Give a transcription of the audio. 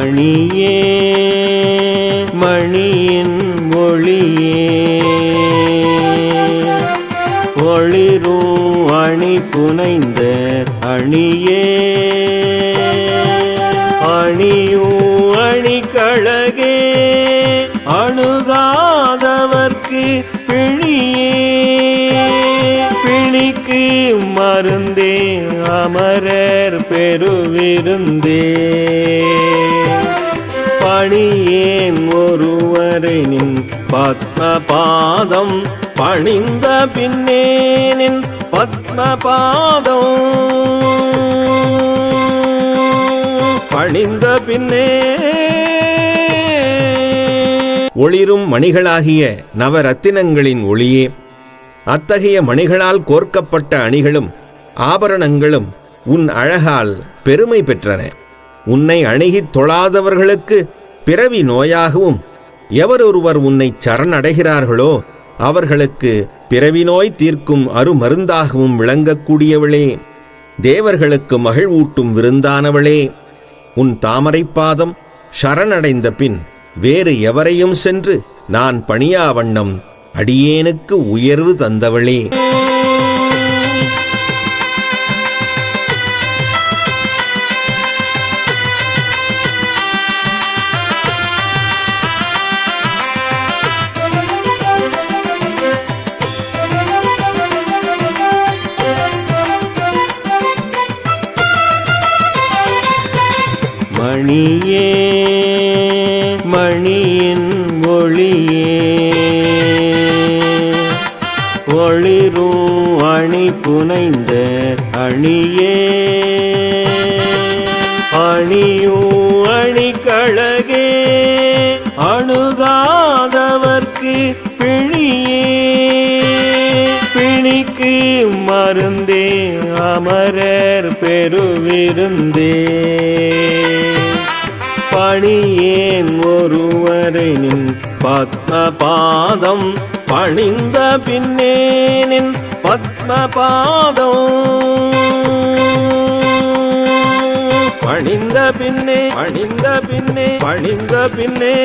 மணியே மணியின் மொழியே ஒளிரும் அணி புனைந்த அணியே. அணியும் அணிக்கழகே அணுகாதவர்க்கு பிணியே. பிணிக்கு மருந்தே அமரர் பெருவிருந்தே. பணியேன் ஒருவரை நின் பத்ம பாதம் பணிந்த பின்னே நின் பத்ம பாதம் பணிந்த பின்னே ஒளிரும் மணிகளாகிய நவரத்தினங்களின் ஒளியே. அத்தகைய மணிகளால் கோர்க்கப்பட்ட அணிகளும் ஆபரணங்களும் உன் அழகால் பெருமை பெற்றன. உன்னை அணுகித் தொழாதவர்களுக்கு பிறவி நோயாகவும் எவரொருவர் உன்னை சரணடைகிறார்களோ அவர்களுக்கு பிறவி நோய் தீர்க்கும் அருமருந்தாகவும் விளங்கக்கூடியவளே. தேவர்களுக்கு மகிழ்வூட்டும் விருந்தானவளே. உன் தாமரைப்பாதம் சரணடைந்த பின் வேறு எவரையும் சென்று நான் பணியாவண்ணம் அடியேனுக்கு உயர்வு தந்தவளே. மணியே மணியின் ஒளியே. ஒளிரும் அணி புனைந்த அணியே. அணியும் அணிக்கழகே அணுகாதவர்க்கு பிணியே. பிணிக்கு மருந்தே அமரர் பெருவிருந்தே. பணியேன் ஒருவரை நின் பத்ம பாதம் பணிந்த பின்னே நின் பத்ம பாதம்? பணிந்த பின்னே பணிந்த பின்னே பணிந்த பின்னே.